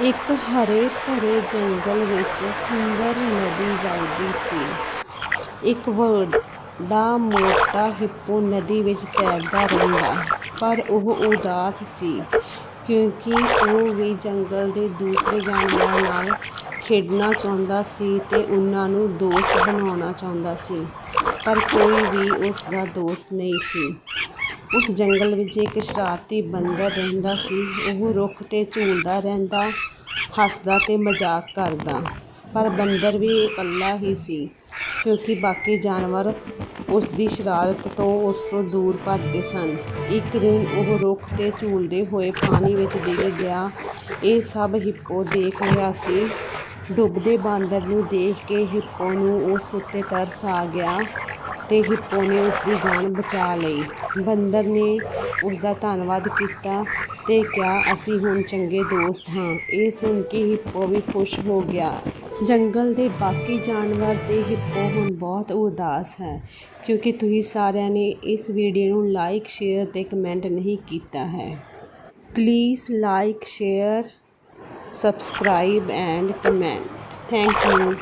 ਇੱਕ ਹਰੇ ਭਰੇ ਜੰਗਲ ਵਿੱਚ ਸੁੰਦਰ ਨਦੀ ਵਗਦੀ ਸੀ। ਇੱਕ ਵੱਡਾ ਮੋਟਾ ਹਿੱਪੋ ਨਦੀ ਵਿੱਚ ਤੈਰਦਾ ਰਹਿੰਦਾ, ਪਰ ਉਹ ਉਦਾਸ ਸੀ ਕਿਉਂਕਿ ਉਹ ਵੀ ਜੰਗਲ ਦੇ ਦੂਸਰੇ ਜਾਨਵਰਾਂ ਨਾਲ ਖੇਡਣਾ ਚਾਹੁੰਦਾ ਸੀ ਤੇ ਉਹਨਾਂ ਨੂੰ ਦੋਸਤ ਬਣਾਉਣਾ ਚਾਹੁੰਦਾ ਸੀ, ਪਰ ਕੋਈ ਵੀ ਉਸ ਦਾ ਦੋਸਤ ਨਹੀਂ ਸੀ। ਉਸ ਜੰਗਲ ਵਿੱਚ ਇੱਕ ਸ਼ਰਾਰਤੀ ਬਾਂਦਰ ਰਹਿੰਦਾ ਸੀ। ਉਹ ਰੁੱਖ 'ਤੇ ਝੂਲਦਾ ਰਹਿੰਦਾ, ਹੱਸਦਾ ਅਤੇ ਮਜ਼ਾਕ ਕਰਦਾ। ਪਰ ਬਾਂਦਰ ਵੀ ਇਕੱਲਾ ਹੀ ਸੀ, ਕਿਉਂਕਿ ਬਾਕੀ ਜਾਨਵਰ ਉਸ ਦੀ ਸ਼ਰਾਰਤ ਤੋਂ ਉਸ ਤੋਂ ਦੂਰ ਭੱਜਦੇ ਸਨ। ਇੱਕ ਦਿਨ ਉਹ ਰੁੱਖ 'ਤੇ ਝੂਲਦੇ ਹੋਏ ਪਾਣੀ ਵਿੱਚ ਡਿੱਗ ਗਿਆ। ਇਹ ਸਭ ਹਿੱਪੋ ਦੇਖ ਰਿਹਾ ਸੀ। ਡੁੱਬਦੇ ਬਾਂਦਰ ਨੂੰ ਦੇਖ ਕੇ ਹਿੱਪੋ ਨੂੰ ਉਸ ਉੱਤੇ ਤਰਸ ਆ ਗਿਆ। ਅਤੇ ਹਿੱਪੋ ਨੇ ਉਸ ਦੀ ਜਾਨ ਬਚਾ ਲਈ। ਬਾਂਦਰ ਨੇ ਉਸ ਦਾ ਧੰਨਵਾਦ ਕੀਤਾ ਅਤੇ ਕਿਹਾ, ਅਸੀਂ ਹੁਣ ਚੰਗੇ ਦੋਸਤ ਹਾਂ। ਇਹ ਸੁਣ ਕੇ ਹਿੱਪੋ ਵੀ ਖੁਸ਼ ਹੋ ਗਿਆ। ਜੰਗਲ ਦੇ ਬਾਕੀ ਜਾਨਵਰ ਤੇ ਹਿੱਪੋ ਹੁਣ ਬਹੁਤ ਉਦਾਸ ਹੈ, ਕਿਉਂਕਿ ਤੁਸੀਂ ਸਾਰਿਆਂ ਨੇ ਇਸ ਵੀਡੀਓ ਨੂੰ ਲਾਈਕ ਸ਼ੇਅਰ ਤੇ ਕਮੈਂਟ ਨਹੀਂ ਕੀਤਾ ਹੈ। Please like share subscribe and comment thank you